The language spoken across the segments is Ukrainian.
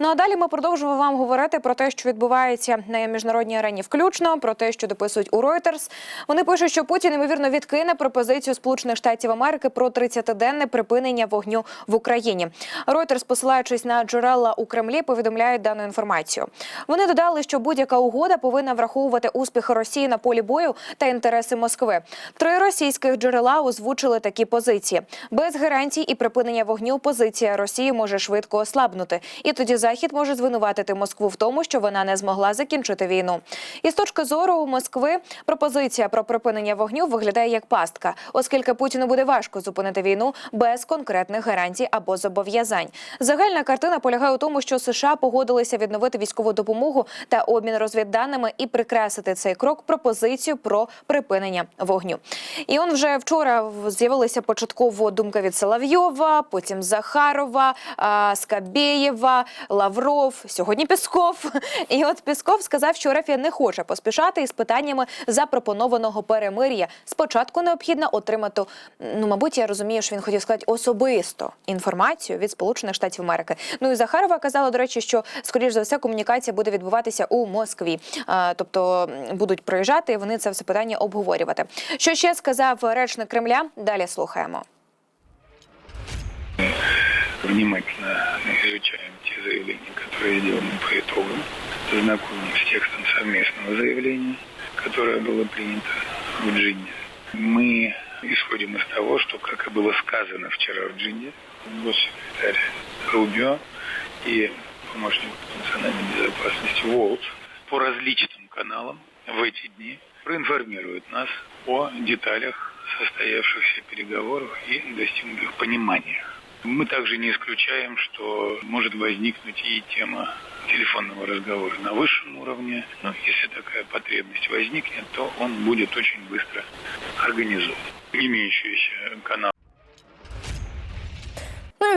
Ну а далі ми продовжуємо вам говорити про те, що відбувається на міжнародній арені, включно про те, що дописують у Reuters. Вони пишуть, що Путін ймовірно відкине пропозицію Сполучених Штатів Америки про 30-денне припинення вогню в Україні. Reuters, посилаючись на джерела у Кремлі, повідомляють дану інформацію. Вони додали, що будь-яка угода повинна враховувати успіхи Росії на полі бою та інтереси Москви. Три російських джерела озвучили такі позиції. Без гарантій і припинення вогню позиція Росії може швидко ослабнути, і тоді Захід може звинуватити Москву в тому, що вона не змогла закінчити війну. І з точки зору у Москви пропозиція про припинення вогню виглядає як пастка, оскільки Путіну буде важко зупинити війну без конкретних гарантій або зобов'язань. Загальна картина полягає у тому, що США погодилися відновити військову допомогу та обмін розвідданими і прикреслити цей крок пропозицію про припинення вогню. І он вже вчора з'явилися початково думка від Соловйова, потім Захарова, Скабєєва, Лавров, сьогодні Пісков. І от Пісков сказав, що Рефія не хоче поспішати із питаннями запропонованого перемир'я. Спочатку необхідно отримати, ну мабуть, я розумію, що він хотів сказати особисто інформацію від Сполучених Штатів Америки. Ну і Захарова казала, до речі, що скоріш за все комунікація буде відбуватися у Москві. Тобто будуть приїжджати і вони це все питання обговорювати. Що ще сказав речник Кремля? Далі слухаємо. Внимательно изучаем те заявления, которые сделаны по итогам, знакомим с текстом совместного заявления, которое было принято в Джинне. Мы исходим из того, что, как и было сказано вчера в Джинне, госсекретарь Рубио и помощник по национальной безопасности Уолтс по различным каналам в эти дни проинформируют нас о деталях состоявшихся переговоров и достигнутых пониманиях. Мы также не исключаем, что может возникнуть и тема телефонного разговора на высшем уровне. Но если такая потребность возникнет, то он будет очень быстро организован. Имеющиеся в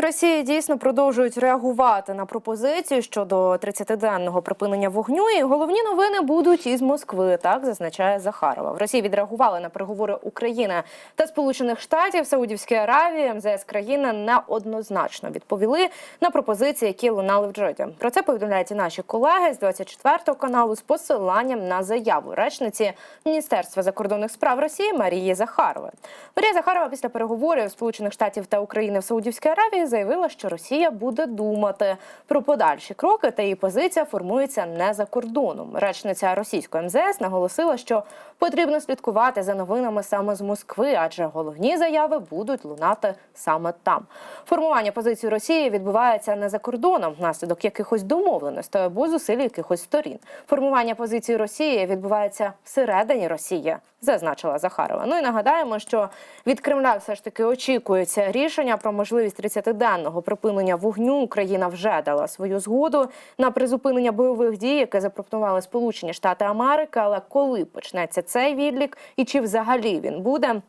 Росії дійсно продовжують реагувати на пропозицію щодо 30-денного припинення вогню. І головні новини будуть із Москви. Так зазначає Захарова. В Росії відреагували на переговори України та Сполучених Штатів, Саудівської Аравії, МЗС країни неоднозначно відповіли на пропозиції, які лунали в Джоді. Про це повідомляють і наші колеги з 24 каналу з посиланням на заяву речниці Міністерства закордонних справ Росії Марії Захарової. Марія Захарова після переговорів Сполучених Штатів та України в Саудівській Аравії заявила, що Росія буде думати про подальші кроки, та її позиція формується не за кордоном. Речниця російської МЗС наголосила, що потрібно слідкувати за новинами саме з Москви, адже головні заяви будуть лунати саме там. Формування позиції Росії відбувається не за кордоном внаслідок якихось домовленостей або зусиль якихось сторін. Формування позиції Росії відбувається всередині Росії, зазначила Захарова. Ну і нагадаємо, що від Кремля все ж таки очікується рішення про можливість 30-денного припинення вогню. Україна вже дала свою згоду на призупинення бойових дій, яке запропонували Сполучені Штати Америки. Але коли почнеться цей відлік і чи взагалі він буде?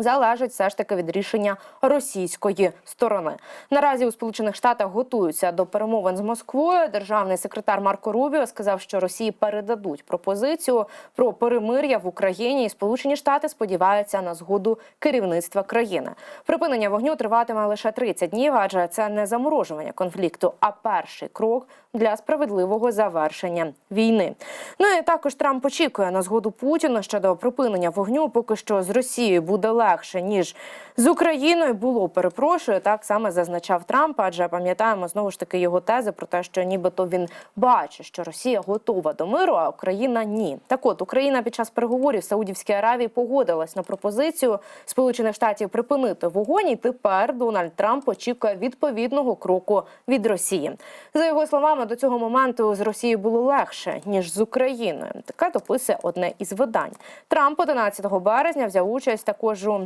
Залежить все ж таки від рішення російської сторони. Наразі у Сполучених Штатах готуються до перемовин з Москвою. Державний секретар Марко Рубіо сказав, що Росії передадуть пропозицію про перемир'я в Україні, і Сполучені Штати сподіваються на згоду керівництва країни. Припинення вогню триватиме лише 30 днів, адже це не заморожування конфлікту, а перший крок для справедливого завершення війни. Ну і також Трамп очікує на згоду Путіна щодо припинення вогню. Поки що з Росією буде ніж з Україною. Було перепрошую, так саме зазначав Трамп. Адже пам'ятаємо знову ж таки його тези про те, що нібито він бачить, що Росія готова до миру, а Україна ні. Так от Україна під час переговорів Саудівській Аравії погодилась на пропозицію Сполучених Штатів припинити вогонь. І тепер Дональд Трамп очікує відповідного кроку від Росії. За його словами, до цього моменту з Росією було легше ніж з Україною. Таке дописує одне із видань. Трамп 11 березня взяв участь також у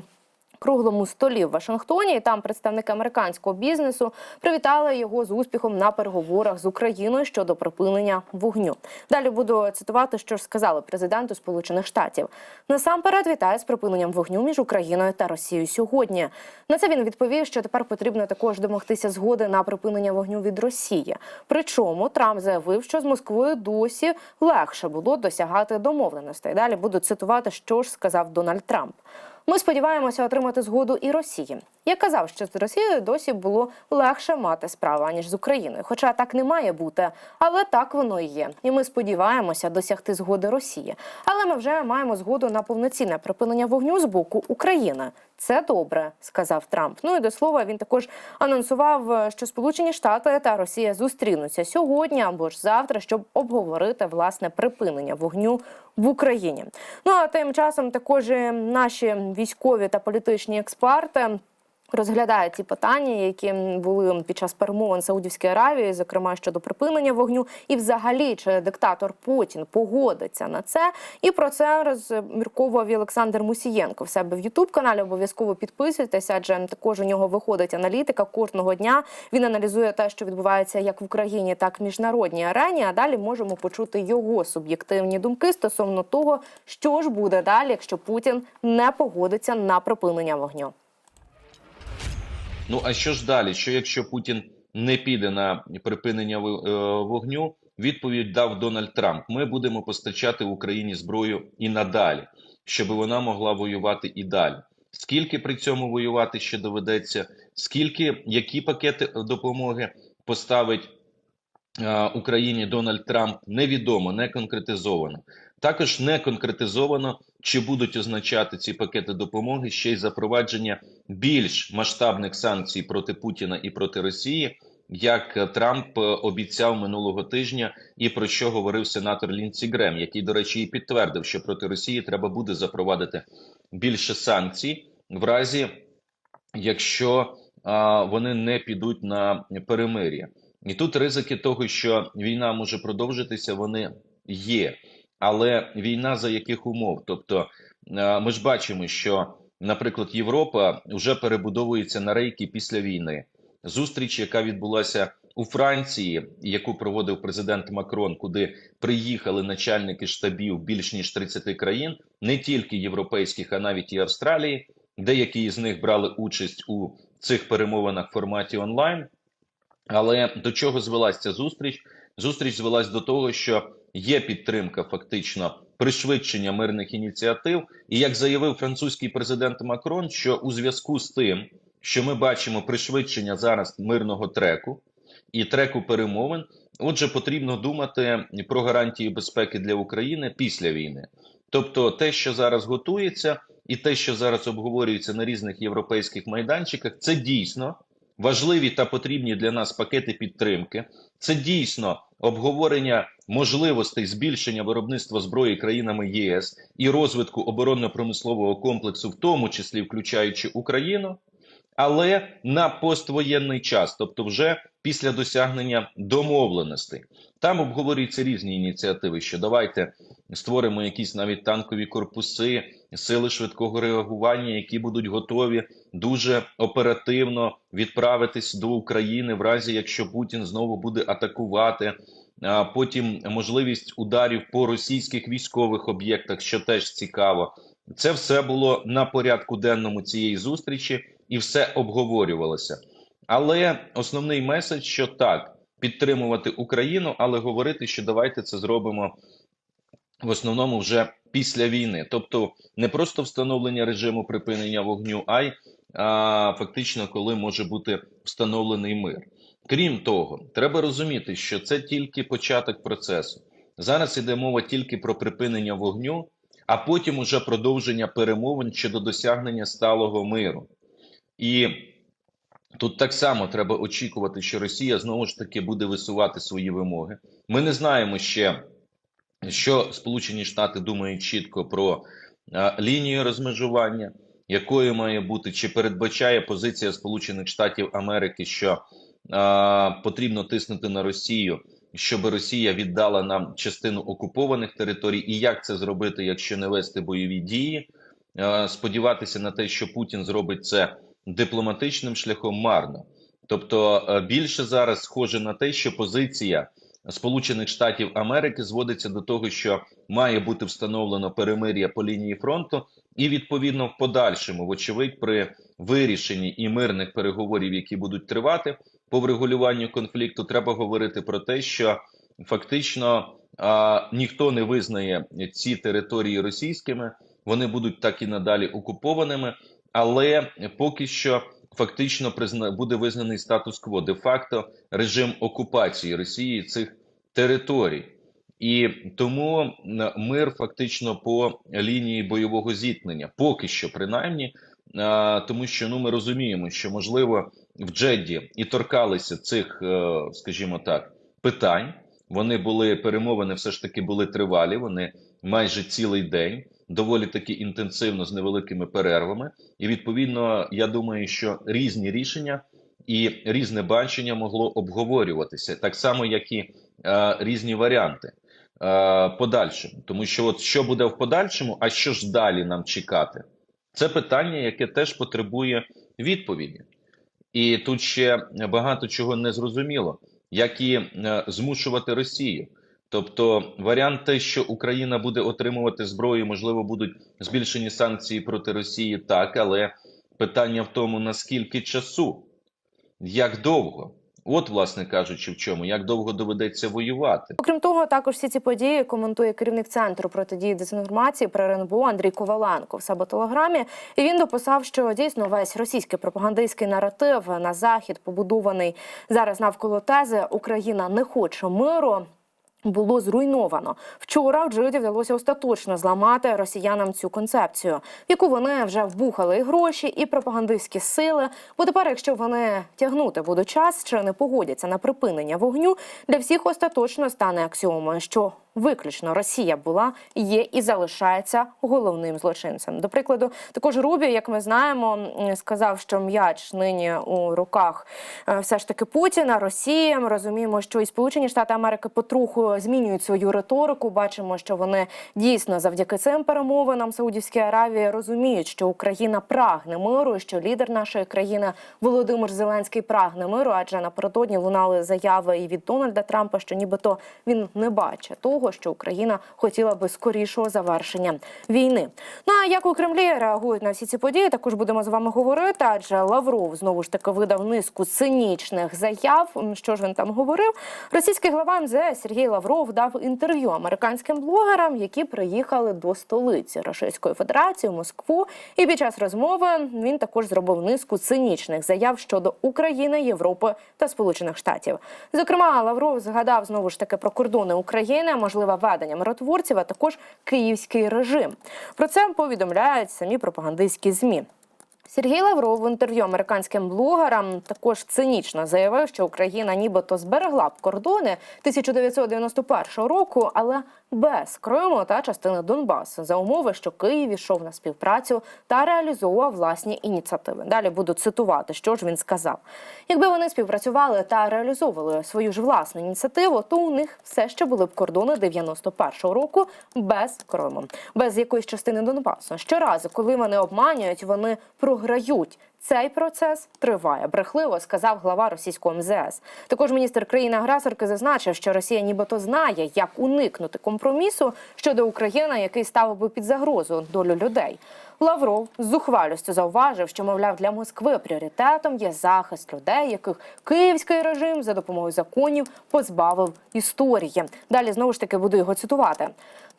круглому столі в Вашингтоні. І там представники американського бізнесу привітали його з успіхом на переговорах з Україною щодо припинення вогню. Далі буду цитувати, що ж сказали президенту Сполучених Штатів. Насамперед вітаю з припиненням вогню між Україною та Росією сьогодні. На це він відповів, що тепер потрібно також домогтися згоди на припинення вогню від Росії. Причому Трамп заявив, що з Москвою досі легше було досягати домовленостей. Далі буду цитувати, що ж сказав Дональд Трамп. Ми сподіваємося отримати згоду і Росії. Я казав, що з Росією досі було легше мати справу аніж з Україною, хоча так не має бути. Але так воно і є. І ми сподіваємося досягти згоди Росії. Але ми вже маємо згоду на повноцінне припинення вогню з боку України. Це добре, сказав Трамп. Ну і до слова, він також анонсував, що Сполучені Штати та Росія зустрінуться сьогодні або ж завтра, щоб обговорити власне припинення вогню в Україні. Ну а тим часом також наші військові та політичні експерти. Розглядають ті питання, які були під час перемовин Саудівської Аравії, зокрема щодо припинення вогню, і взагалі чи диктатор Путін погодиться на це. І про це розмірковував Олександр Мусієнко в себе в Ютуб каналі. Обов'язково підписуйтесь, адже також у нього виходить аналітика кожного дня. Він аналізує те, що відбувається як в Україні, так і міжнародній арені. А далі можемо почути його суб'єктивні думки стосовно того, що ж буде далі, якщо Путін не погодиться на припинення вогню. Ну а що ж далі? Що якщо Путін не піде на припинення е, вогню? Відповідь дав Дональд Трамп: ми будемо постачати Україні зброю і надалі, щоб вона могла воювати і далі. Скільки при цьому воювати ще доведеться? Скільки які пакети допомоги поставить е, Україні Дональд Трамп? Невідомо, не конкретизовано. Також не конкретизовано, чи будуть означати ці пакети допомоги ще й запровадження більш масштабних санкцій проти Путіна і проти Росії, як Трамп обіцяв минулого тижня, і про що говорив сенатор Лінсі Грем, який, до речі, і підтвердив, що проти Росії треба буде запровадити більше санкцій, в разі якщо а, вони не підуть на перемир'я. І тут ризики того, що війна може продовжитися, вони є. Але війна за яких умов? Тобто, е, ми ж бачимо, що, наприклад, Європа вже перебудовується на рейки після війни. Зустріч, яка відбулася у Франції, яку проводив президент Макрон, куди приїхали начальники штабів більш ніж 30 країн, не тільки європейських, а навіть і Австралії. Деякі з них брали участь у цих перемовинах в форматі онлайн. Але до чого звелась ця зустріч? Зустріч звелась до того, що є підтримка фактично пришвидшення мирних ініціатив. І як заявив французький президент Макрон, що у зв'язку з тим, що ми бачимо пришвидшення зараз мирного треку і треку перемовин, отже, потрібно думати про гарантії безпеки для України після війни. Тобто, те, що зараз готується, і те, що зараз обговорюється на різних європейських майданчиках, це дійсно важливі та потрібні для нас пакети підтримки. Це дійсно обговорення можливостей збільшення виробництва зброї країнами ЄС і розвитку оборонно-промислового комплексу, в тому числі включаючи Україну, але на поствоєнний час, тобто вже після досягнення домовленостей. Там обговорюються різні ініціативи. Що давайте створимо якісь навіть танкові корпуси, сили швидкого реагування, які будуть готові дуже оперативно відправитись до України, в разі якщо Путін знову буде атакувати. А потім можливість ударів по російських військових об'єктах, що теж цікаво. Це все було на порядку денному цієї зустрічі, і все обговорювалося. Але основний меседж, що так, підтримувати Україну, але говорити, що давайте це зробимо в основному вже після війни, тобто не просто встановлення режиму припинення вогню, а й а, фактично, коли може бути встановлений мир. Крім того, треба розуміти, що це тільки початок процесу. Зараз іде мова тільки про припинення вогню, а потім уже продовження перемовин щодо досягнення сталого миру. І тут так само треба очікувати, що Росія знову ж таки буде висувати свої вимоги. Ми не знаємо ще, що Сполучені Штати думають чітко про а, лінію розмежування, якою має бути, чи передбачає позиція Сполучених Штатів Америки, що а, потрібно тиснути на Росію, щоб Росія віддала нам частину окупованих територій, і як це зробити, якщо не вести бойові дії. Е, Сподіватися на те, що Путін зробить це дипломатичним шляхом марно. Тобто е, більше зараз схоже на те, що позиція Сполучених Штатів Америки зводиться до того, що має бути встановлено перемир'я по лінії фронту, і відповідно в подальшому, вочевидь, при вирішенні і мирних переговорів, які будуть тривати по врегулюванню конфлікту, треба говорити про те, що фактично а, ніхто не визнає ці території російськими, вони будуть так і надалі окупованими, але поки що фактично призна... буде визнаний статус-кво, де-факто режим окупації Росії цих територій. І тому мир фактично по лінії бойового зіткнення, поки що, принаймні, тому що ну ми розуміємо, що можливо в Джедді і торкалися цих, е, скажімо так, питань. Вони були перемовини, все ж таки були тривалі. Вони майже цілий день, доволі таки інтенсивно з невеликими перервами. І відповідно, я думаю, що різні рішення і різне бачення могло обговорюватися, так само як і е, різні варіанти е, подальшому. Тому що, от що буде в подальшому, а що ж далі нам чекати? Це питання, яке теж потребує відповіді. І тут ще багато чого не зрозуміло, як і е, змушувати Росію. Тобто варіант те, що Україна буде отримувати зброю, можливо, будуть збільшені санкції проти Росії, так, але питання в тому, наскільки часу, як довго. От, власне кажучи, в чому, як довго доведеться воювати. Окрім того, також всі ці події коментує керівник центру протидії дезінформації при РНБО Андрій Коваленко в себе телеграмі. І він дописав, що дійсно весь російський пропагандистський наратив на захід побудований зараз навколо тези Україна не хоче миру. Було зруйновано вчора. Джиді вдалося остаточно зламати росіянам цю концепцію, в яку вони вже вбухали і гроші, і пропагандистські сили. Бо тепер, якщо вони тягнути будуть час чи не погодяться на припинення вогню, для всіх остаточно стане аксіомою, що виключно Росія була, є і залишається головним злочинцем. До прикладу, також Рубі, як ми знаємо, сказав, що м'яч нині у руках е, все ж таки Путіна, Росії. Ми розуміємо, що і Сполучені Штати Америки потроху змінюють свою риторику. Бачимо, що вони дійсно завдяки цим перемовинам Саудівській Аравії розуміють, що Україна прагне миру, що лідер нашої країни Володимир Зеленський прагне миру, адже напередодні лунали заяви і від Дональда Трампа, що нібито він не бачить того, що Україна хотіла би скорішого завершення війни. Ну а як у Кремлі реагують на всі ці події, також будемо з вами говорити. Адже Лавров знову ж таки видав низку цинічних заяв. Що ж він там говорив? Російський глава МЗС Сергій Лавров дав інтерв'ю американським блогерам, які приїхали до столиці Російської Федерації в Москву. І під час розмови він також зробив низку цинічних заяв щодо України, Європи та Сполучених Штатів. Зокрема, Лавров згадав знову ж таки про кордони України, можливе ведення миротворців, а також київський режим. Про це повідомляють самі пропагандистські змі. Сергій Лавров в інтерв'ю американським блогерам також цинічно заявив, що Україна нібито зберегла б кордони 1991 року, але без Криму та частини Донбасу за умови, що Київ ішов на співпрацю та реалізовував власні ініціативи. Далі буду цитувати, що ж він сказав. Якби вони співпрацювали та реалізовували свою ж власну ініціативу, то у них все ще були б кордони 91-го року без Криму, без якоїсь частини Донбасу. Щоразу, коли вони обманюють, вони програють. Цей процес триває. Брехливо сказав глава російського МЗС. Також міністр країни-агресорки зазначив, що Росія нібито знає, як уникнути компромісу щодо України, який ставив би під загрозу долю людей. Лавров з зухвалістю зауважив, що мовляв для Москви пріоритетом є захист людей, яких київський режим за допомогою законів позбавив історії. Далі знову ж таки буду його цитувати.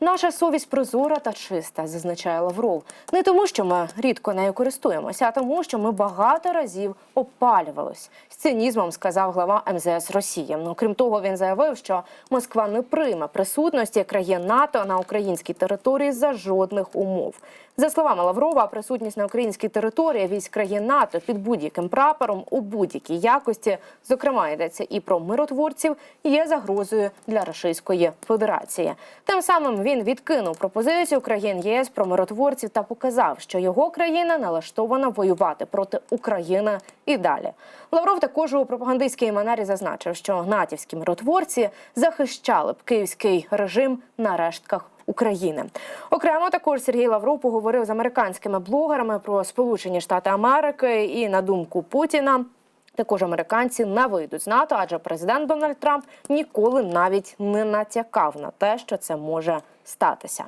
Наша совість прозора та чиста, зазначає Лавров. Не тому, що ми рідко нею користуємося, а тому, що ми багато разів опалювались. З цинізмом сказав глава МЗС Росії. Ну, крім того, він заявив, що Москва не прийме присутності країн НАТО на українській території за жодних умов. За словами Лаврова, присутність на українській території військ країн НАТО під будь-яким прапором у будь-якій якості, зокрема йдеться і про миротворців, є загрозою для Російської Федерації. Тим самим він відкинув пропозицію країн єС про миротворців та показав, що його країна налаштована воювати проти України і далі. Лавров також у пропагандистській манері зазначив, що натівські миротворці захищали б київський режим на рештках України. Окремо також Сергій Лавров поговорив з американськими блогерами про Сполучені Штати Америки і на думку Путіна. Також американці не вийдуть з НАТО, адже президент Дональд Трамп ніколи навіть не натякав на те, що це може статися.